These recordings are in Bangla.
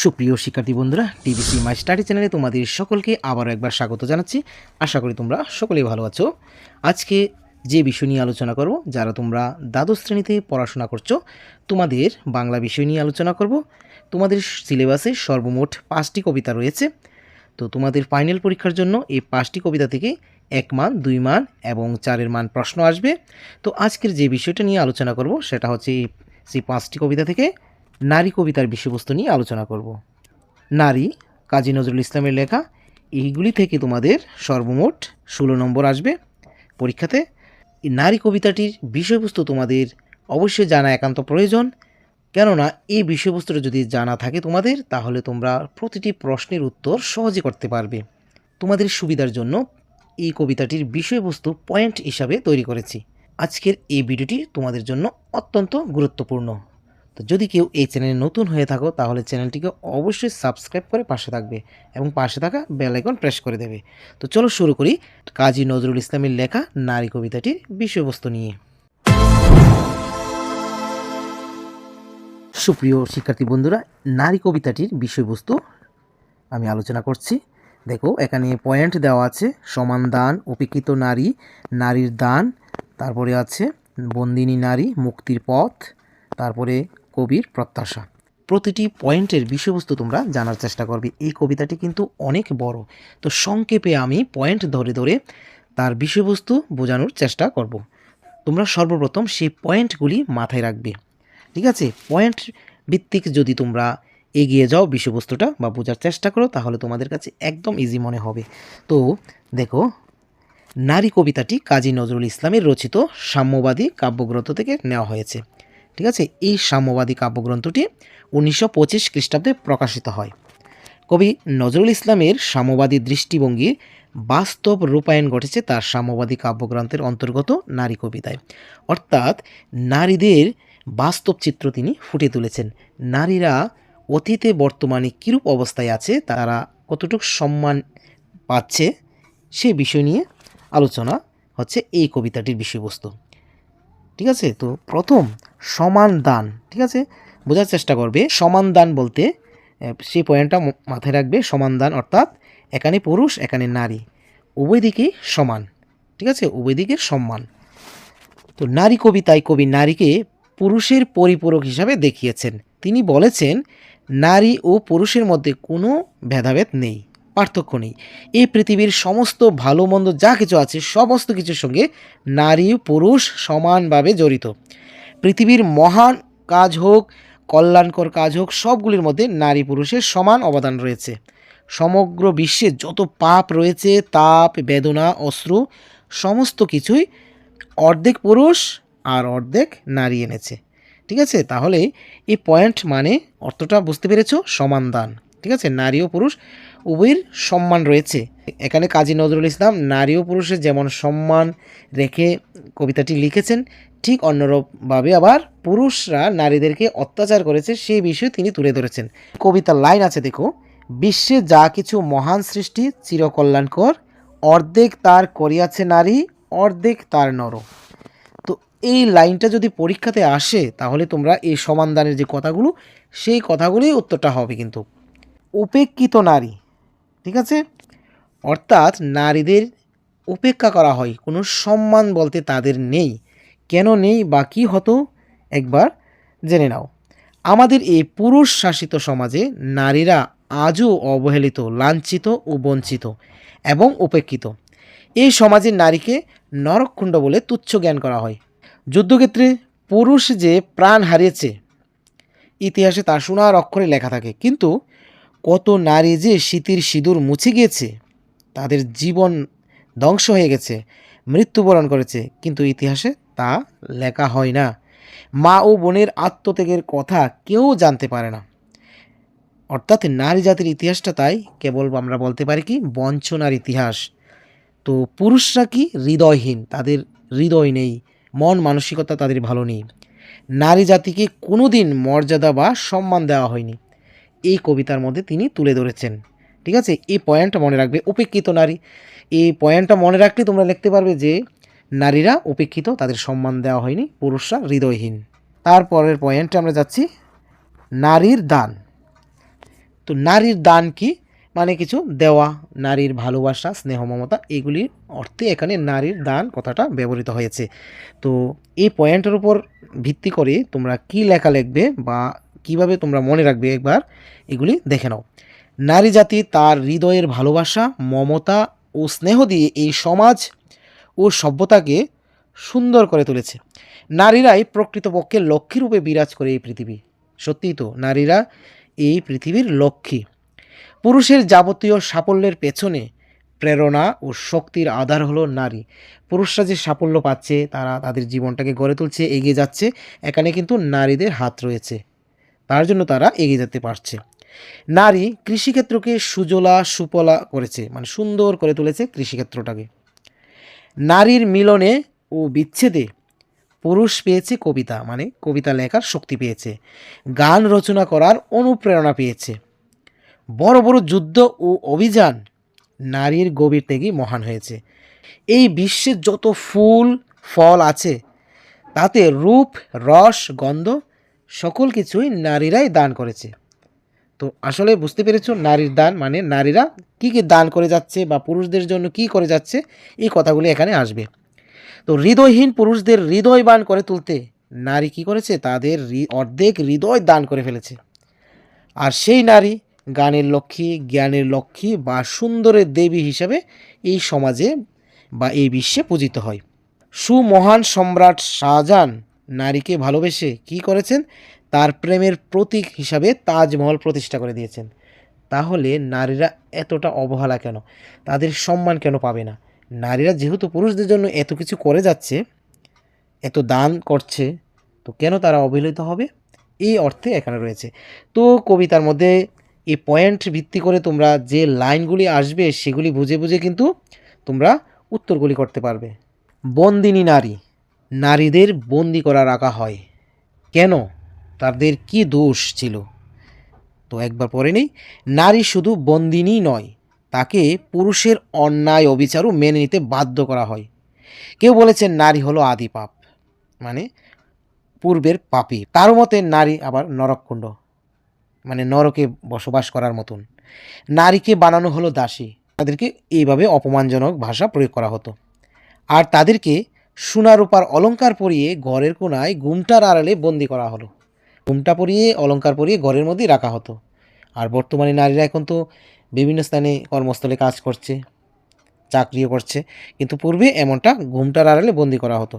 সুপ্রিয় শিক্ষার্থী বন্ধুরা, টিভিসি মাই স্টাডি চ্যানেলে তোমাদের সকলকে আবারও একবার স্বাগত জানাচ্ছি। আশা করি তোমরা সকলেই ভালো আছো। আজকে যে বিষয় নিয়ে আলোচনা করব, যারা তোমরা দ্বাদশ শ্রেণীতে পড়াশোনা করছ, তোমাদের বাংলা বিষয় নিয়ে আলোচনা করব। তোমাদের সিলেবাসে সর্বমোট পাঁচটি কবিতা রয়েছে। তো তোমাদের ফাইনাল পরীক্ষার জন্য এই পাঁচটি কবিতা থেকে এক মান, দুই মান এবং চারের মান প্রশ্ন আসবে। তো আজকের যে বিষয়টা নিয়ে আলোচনা করব, সেটা হচ্ছে সেই পাঁচটি কবিতা থেকে নারী কবিতার বিষয়বস্তু নিয়ে আলোচনা করব। নারী, কাজী নজরুল ইসলামের লেখা, এইগুলি থেকে তোমাদের সর্বমোট ষোলো নম্বর আসবে। পরীক্ষাতে নারী কবিতাটির বিষয়বস্তু তোমাদের অবশ্যই জানা একান্ত প্রয়োজন। কেননা এই বিষয়বস্তুটা যদি জানা থাকে তোমাদের, তাহলে তোমরা প্রতিটি প্রশ্নের উত্তর সহজে করতে পারবে। তোমাদের সুবিধার জন্য এই কবিতাটির বিষয়বস্তু পয়েন্ট হিসাবে তৈরি করেছি। আজকের এই ভিডিওটি তোমাদের জন্য অত্যন্ত গুরুত্বপূর্ণ। তো যদি কেউ এই চ্যানেলে নতুন হয়ে থাকো, তাহলে চ্যানেলটিকে অবশ্যই সাবস্ক্রাইব করে পাশে থাকবে এবং পাশে থাকা বেল আইকন প্রেস করে দেবে। তো চলো শুরু করি কাজী নজরুল ইসলামের লেখা নারী কবিতাটির বিষয়বস্তু নিয়ে। সুপ্রিয় শিক্ষার্থী বন্ধুরা, নারী কবিতাটির বিষয়বস্তু আমি আলোচনা করছি। দেখো, এখানে পয়েন্ট দেওয়া আছে, সমান দান উপেক্ষিত নারী, নারীর দান, তারপরে আছে বন্দিনী নারী, মুক্তির পথ, তারপরে কবির প্রত্যাশা। প্রতিটি পয়েন্টের বিষয়বস্তু তোমরা জানার চেষ্টা করবে। এই কবিতাটি কিন্তু অনেক বড়। তো সংক্ষেপে আমি পয়েন্ট ধরে ধরে তার বিষয়বস্তু বোঝানোর চেষ্টা করব। তোমরা সর্বপ্রথম সেই পয়েন্টগুলি মাথায় রাখবে। ঠিক আছে? পয়েন্ট ভিত্তিক যদি তোমরা এগিয়ে যাও বিষয়বস্তুটা বা বোঝার চেষ্টা করো, তাহলে তোমাদের কাছে একদম ইজি মনে হবে। তো দেখো, নারী কবিতাটি কাজী নজরুল ইসলামের রচিত সাম্যবাদী কাব্যগ্রন্থ থেকে নেওয়া হয়েছে। ঠিক আছে? এই সাম্যবাদী কাব্যগ্রন্থটি উনিশশো পঁচিশ খ্রিস্টাব্দে প্রকাশিত হয়। কবি নজরুল ইসলামের সাম্যবাদী দৃষ্টিভঙ্গির বাস্তব রূপায়ণ ঘটেছে তার সাম্যবাদী কাব্যগ্রন্থের অন্তর্গত নারী কবিতায়। অর্থাৎ নারীদের বাস্তব চিত্র তিনি ফুটে তুলেছেন। নারীরা অতীতে বর্তমানে কীরূপ অবস্থায় আছে, তারা কতটুকু সম্মান পাচ্ছে সে বিষয় নিয়ে আলোচনা হচ্ছে এই কবিতাটির বিষয়বস্তু। ঠিক আছে? তো প্রথম সমান দান, ঠিক আছে? বোঝার চেষ্টা করবে। সমান দান বলতে সেই পয়েন্টটা মাথায় রাখবে। সমান দান অর্থাৎ এখানে পুরুষ, এখানে নারী। উভয় দিকেই সমান, ঠিক আছে? উভয় দিকের সম্মান। তো নারী কবিতায় কবি নারীকে পুরুষের পরিপূরক হিসাবে দেখিয়েছেন। তিনি বলেছেন, নারী ও পুরুষের মধ্যে কোনো ভেদাভেদ নেই। পার্থক্য নেই। এই পৃথিবীর সমস্ত ভালো মন্দ যা কিছু আছে, সমস্ত কিছুর সঙ্গে নারী পুরুষ সমানভাবে জড়িত। পৃথিবীর মহান কাজ হোক, কল্যাণকর কাজ হোক, সবগুলির মধ্যে নারী পুরুষের সমান অবদান রয়েছে। সমগ্র বিশ্বে যত পাপ রয়েছে, তাপ, বেদনা, অশ্রু, সমস্ত কিছুই অর্ধেক পুরুষ আর অর্ধেক নারী এনেছে। ঠিক আছে? তাহলে এই পয়েন্ট মানে অর্থটা বুঝতে পেরেছ? সমান দান। ঠিক আছে? নারী ও পুরুষ, উভয়ের সম্মান রয়েছে। এখানে কাজী নজরুল ইসলাম নারী ও পুরুষের যেমন সম্মান রেখে কবিতাটি লিখেছেন, ঠিক অন্যরূপভাবে আবার পুরুষরা নারীদেরকে অত্যাচার করেছে সেই বিষয়ে তিনি তুলে ধরেছেন। কবিতার লাইন আছে, দেখো, বিশ্বে যা কিছু মহান সৃষ্টি চিরকল্যাণকর, অর্ধেক তার করিয়াছে নারী, অর্ধেক তার নর। তো এই লাইনটা যদি পরীক্ষাতে আসে, তাহলে তোমরা এই সমানদানের যে কথাগুলো, সেই কথাগুলোই উত্তরটা হবে কিন্তু। উপেক্ষিত নারী, ঠিক আছে? অর্থাৎ নারীদের উপেক্ষা করা হয়, কোনো সম্মান বলতে তাদের নেই। কেন নেই বা কী হতো? একবার জেনে নাও। আমাদের এই পুরুষ শাসিত সমাজে নারীরা আজও অবহেলিত, লাঞ্ছিত ও বঞ্চিত এবং উপেক্ষিত। এই সমাজে নারীকে নরককুণ্ড বলে তুচ্ছ জ্ঞান করা হয়। যুদ্ধক্ষেত্রে পুরুষ যে প্রাণ হারিয়েছে, ইতিহাসে তার সোনার অক্ষরে লেখা থাকে। কিন্তু কত নারী যে শীতের সিঁদুর মুছে গিয়েছে, তাদের জীবন ধ্বংস হয়ে গেছে, মৃত্যুবরণ করেছে। কিন্তু ইতিহাসে তা লেখা হয় না। মা ও বোনের আত্মত্যাগের কথা কেউ জানতে পারে না। অর্থাৎ নারী জাতির ইতিহাসটা তাই, কেবল আমরা বলতে পারি কি, বঞ্চনার ইতিহাস। তো পুরুষরা কি হৃদয়হীন? তাদের হৃদয় নেই, মন মানসিকতা তাদের ভালো নেই। নারী জাতিকে কোনোদিন মর্যাদা বা সম্মান দেওয়া হয়নি। এই কবিতার মধ্যে তিনি তুলে ধরেছেন। ঠিক আছে? এই পয়েন্টটা মনে রাখবে, উপেক্ষিত নারী। এই পয়েন্টটা মনে রাখলে তোমরা লিখতে পারবে যে, নারীরা উপেক্ষিত, তাদের সম্মান দেওয়া হয়নি, পুরুষরা হৃদয়হীন। তারপরের পয়েন্টে আমরা যাচ্ছি, নারীর দান। তো নারীর দান কি? মানে কিছু দেওয়া, নারীর ভালোবাসা, স্নেহ, মমতা এগুলির অর্থে এখানে নারীর দান কথাটা ব্যবহৃত হয়েছে। তো এই পয়েন্টের উপর ভিত্তি করে তোমরা কি লেখা লিখবে বা কীভাবে তোমরা মনে রাখবে একবার, এগুলি দেখে নাও। নারী জাতি তার হৃদয়ের ভালোবাসা, মমতা ও স্নেহ দিয়ে এই সমাজ ও সভ্যতাকে সুন্দর করে তুলেছে। নারীরাই প্রকৃতপক্ষে লক্ষ্মী রূপে বিরাজ করে এই পৃথিবী। সত্যিই তো, নারীরা এই পৃথিবীর লক্ষ্মী। পুরুষের যাবতীয় সাফল্যের পেছনে প্রেরণা ও শক্তির আধার হলো নারী। পুরুষরা যে সাফল্য পাচ্ছে, তারা তাদের জীবনটাকে গড়ে তুলছে, এগিয়ে যাচ্ছে, এখানে কিন্তু নারীদের হাত রয়েছে। তার জন্য তারা এগিয়ে যেতে পারছে। নারী কৃষিক্ষেত্রকে সুজলা, সুপলা করেছে মানে সুন্দর করে তুলেছে কৃষিক্ষেত্রটাকে। নারীর মিলনে ও বিচ্ছেদে পুরুষ পেয়েছে কবিতা মানে কবিতা লেখার শক্তি পেয়েছে। গান রচনা করার অনুপ্রেরণা পেয়েছে। বড় বড় যুদ্ধ ও অভিযান নারীর গভীর থেকেই মহান হয়েছে। এই বিশ্বের যত ফুল, ফল আছে, তাতে রূপ, রস, গন্ধ সকল কিছুই নারীরাই দান করেছে। তো আসলে বুঝতে পেরেছ, নারীর দান মানে নারীরা কী কী দান করে যাচ্ছে বা পুরুষদের জন্য কী করে যাচ্ছে, এই কথাগুলি এখানে আসবে। তো হৃদয়হীন পুরুষদের হৃদয়বান করে তুলতে নারী কী করেছে? তাদের অর্ধেক হৃদয় দান করে ফেলেছে। আর সেই নারী গানের লক্ষ্মী, জ্ঞানের লক্ষ্মী বা সুন্দরের দেবী হিসাবে এই সমাজে বা এই বিশ্বে পূজিত হয়। সুমহান সম্রাট শাহজাহান নারীকে ভালোবেসে কি করেছেন? তার প্রেমের প্রতীক হিসাবে তাজমহল প্রতিষ্ঠা করে দিয়েছেন। তাহলে নারীরা এতটা অবহেলা কেন? তাদের সম্মান কেন পাবে না? নারীরা যেহেতু পুরুষদের জন্য এত কিছু করে যাচ্ছে, এত দান করছে, তো কেন তারা অবহেলিত হবে? এই অর্থে এখানে রয়েছে। তো কবিতার মধ্যে এই পয়েন্ট ভিত্তি করে তোমরা যে লাইনগুলি আসবে, সেগুলি বুঝে বুঝে কিন্তু তোমরা উত্তরগুলি করতে পারবে। বন্দিনী নারী নারীদের বন্দি করা রাখা হয়। কেন? তাদের কি দোষ ছিল? তো একবার পরে নেই। নারী শুধু বন্দিনী নয়, তাকে পুরুষের অন্যায় অবিচারও মেনে নিতে বাধ্য করা হয়। কেউ বলেছেন নারী হলো আদি পাপ মানে পূর্বের পাপী। তার মতে নারী আবার নরককুণ্ড মানে নরকে বসবাস করার মতন। নারীকে বানানো হলো দাসী। তাদেরকে এইভাবে অপমানজনক ভাষা প্রয়োগ করা হতো। আর তাদেরকে সোনা রূপার অলংকার পরিয়ে ঘরের কোনায় ঘুমটার আড়ালে বন্দি করা হলো। ঘুমটা পরিয়ে, অলংকার পরিয়ে ঘরের মধ্যেই রাখা হতো। আর বর্তমানে নারীরা এখন তো বিভিন্ন স্থানে কর্মস্থলে কাজ করছে, চাকরিও করছে, কিন্তু পূর্বে এমনটা ঘুমটার আড়ালে বন্দি করা হতো।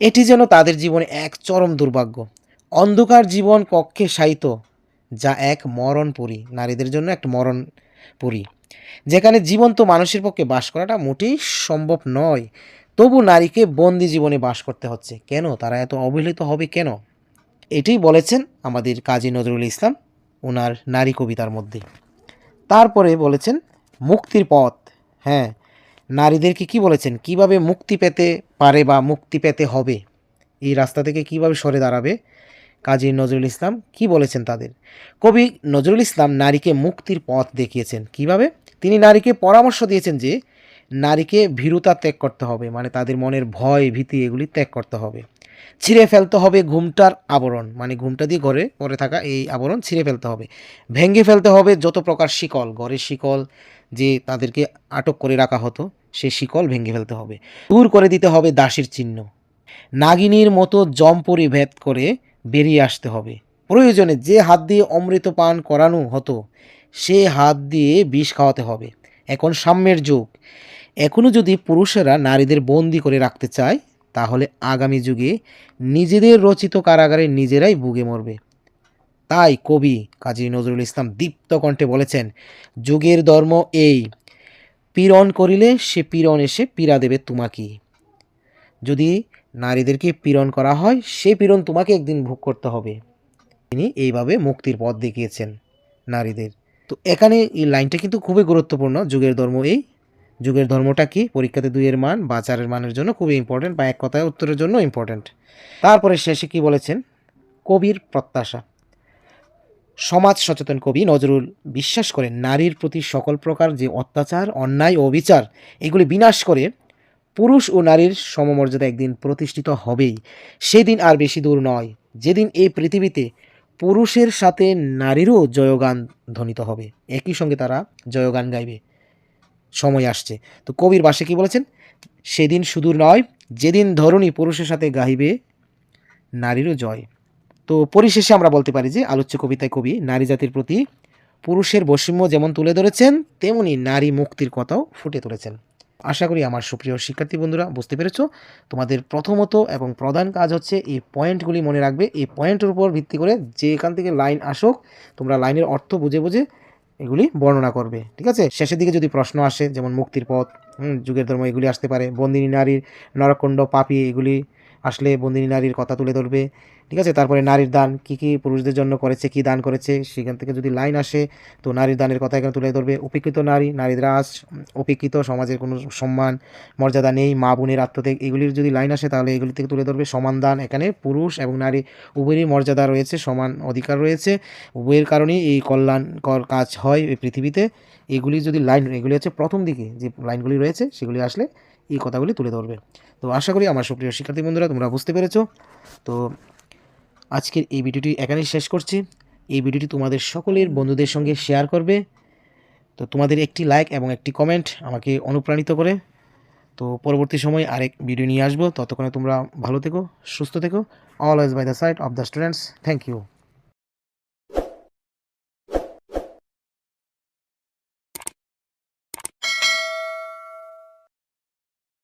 এটি যেন তাদের জীবনে এক চরম দুর্ভাগ্য। অন্ধকার জীবন কক্ষে শায়িত, যা এক মরণ মরণপুরী নারীদের জন্য একটা মরণপুরী যেখানে জীবন্ত মানুষের পক্ষে বাস করাটা মোটেই সম্ভব নয়। তবু নারীকে বন্দি জীবনে বাস করতে হচ্ছে। কেন? তারা এত অবহেলিত হবে কেন? এটাই বলেছেন আমাদের কাজী নজরুল ইসলাম ওনার নারী কবিতার মধ্যে। তারপরে বলেছেন, মুক্তির পথ। হ্যাঁ নারীদেরকে কি বলেছেন? কীভাবে মুক্তি পেতে পারে বা মুক্তি পেতে হবে? এই রাস্তা থেকে কীভাবে সরে দাঁড়াবে কাজী নজরুল ইসলাম? কি বলেছেন তাদের? কবি নজরুল ইসলাম নারীকে মুক্তির পথ দেখিয়েছেন। কীভাবে? তিনি নারীকে পরামর্শ দিয়েছেন যে নারীকে ভীরুতা ত্যাগ করতে হবে মানে তাদের মনের ভয়, ভীতি এগুলি ত্যাগ করতে হবে। ছিঁড়ে ফেলতে হবে ঘুমটার আবরণ মানে ঘুমটা দিয়ে ঘরে পরে থাকা এই আবরণ ছিঁড়ে ফেলতে হবে। ভেঙে ফেলতে হবে যত প্রকার শিকল, ঘরের শিকল যে তাদেরকে আটক করে রাখা হতো, সে শিকল ভেঙে ফেলতে হবে। দূর করে দিতে হবে দাসীর চিহ্ন। নাগিনীর মতো জম পরিভেদ করে বেরিয়ে আসতে হবে। প্রয়োজনে যে হাত দিয়ে অমৃত পান করানো হতো, সে হাত দিয়ে বিষ খাওয়াতে হবে। এখন সাম্যের যুগ। এখনও যদি পুরুষেরা নারীদের বন্দি করে রাখতে চায়, তাহলে আগামী যুগে নিজেদের রচিত কারাগারে নিজেরাই ভুগে মরবে। তাই কবি কাজী নজরুল ইসলাম দীপ্ত কণ্ঠে বলেছেন, যুগের ধর্ম এই, পীড়ন করিলে সে পীড়ন এসে পীড়া দেবে তোমাকে যদি নারীদেরকে পীড়ন করা হয়, সে পীড়ন তোমাকে একদিন ভোগ করতে হবে। তিনি এইভাবে মুক্তির পথ দেখিয়েছেন নারীদের। তো এখানে এই লাইনটা কিন্তু খুবই গুরুত্বপূর্ণ, যুগের ধর্ম এই যুগের ধর্মটা কি? পরীক্ষাতে দুইয়ের মান, বা চারের মানের জন্য খুবই ইম্পর্টেন্ট বা এক কথায় উত্তরের জন্য ইম্পর্টেন্ট তারপরে শেষে কি বলেছেন? কবির প্রত্যাশা। সমাজ সচেতন কবি নজরুল বিশ্বাস করেন, নারীর প্রতি সকল প্রকার যে অত্যাচার, অন্যায় ও অবিচার এগুলি বিনাশ করে পুরুষ ও নারীর সমমর্যাদা একদিন প্রতিষ্ঠিত হবেই। সেদিন আর বেশি দূর নয়, যেদিন এই পৃথিবীতে পুরুষের সাথে নারীরও জয়গান ধ্বনিত হবে। একই সঙ্গে তারা জয়গান গাইবে। সময় আসছে। তো কবির বাসে কি বলেছেন? সেদিন শুধু নয়, যেদিন ধরনী পুরুষের সাথে গাইবে নারীরও জয়। তো পরিশেষে আমরা বলতে পারি যে, আলোচ্য কবিতায় কবি নারী জাতির প্রতি পুরুষের বৈষম্য যেমন তুলে ধরেছেন, তেমনি নারী মুক্তির কথাও ফুটে তুলেছেন। আশা করি আমার সুপ্রিয় শিক্ষার্থী বন্ধুরা, বুঝতে পেরেছ? তোমাদের প্রথমত এবং প্রধান কাজ হচ্ছে এই পয়েন্টগুলি মনে রাখবে। এই পয়েন্টের উপর ভিত্তি করে যে এখান থেকে লাইন আসুক, তোমরা লাইনের অর্থ বুঝে বুঝে এগুলি বর্ণনা করবে, ঠিক আছে? শেষের দিকে যদি প্রশ্ন আসে, যেমন মুক্তির পথ যুগের ধর্ম এগুলি আসতে পারে, বন্দিনী নারীর নরকুণ্ড পাপি এগুলি আসলে বন্দিনী নারীর কথা তুলে ধরবে। ঠিক আছে? তারপরে নারীর দান কি কি পুরুষদের জন্য করেছে, কি দান করেছে? সেখান থেকে যদি লাইন আসে, তো নারীর দানের কথা এখানে তুলে ধরবে। উপেক্ষিত নারী নারীদের আজ উপেক্ষিত সমাজের কোনো সম্মান, মর্যাদা নেই, মা বোনের আত্মত্যাগ, এগুলির যদি লাইন আসে, তাহলে এগুলি থেকে তুলে ধরবে সমান দান। এখানে পুরুষ এবং নারী, উভয়েরই মর্যাদা রয়েছে, সমান অধিকার রয়েছে। উভয়ের কারণেই এই কল্যাণকর কাজ হয় এই পৃথিবীতে। এগুলি যদি লাইন, এগুলি হচ্ছে প্রথম দিকে যে লাইনগুলি রয়েছে, সেগুলি আসলে এই কথাগুলি তুলে ধরবে। তো আশা করি আমার সুপ্রিয় শিক্ষার্থী বন্ধুরা, তোমরা বুঝতে পেরেছ। তো আজকের এই ভিডিওটি এখানেই শেষ করছি। এই ভিডিওটি তোমাদের সকলের বন্ধুদের সঙ্গে শেয়ার করবে। তো তোমাদের একটি লাইক এবং একটি কমেন্ট আমাকে অনুপ্রাণিত করে। তো পরবর্তী সময় আরেক ভিডিও নিয়ে আসব। ততক্ষণে তোমরা ভালো থেকো, সুস্থ থেকো। Always by the side of the students thank you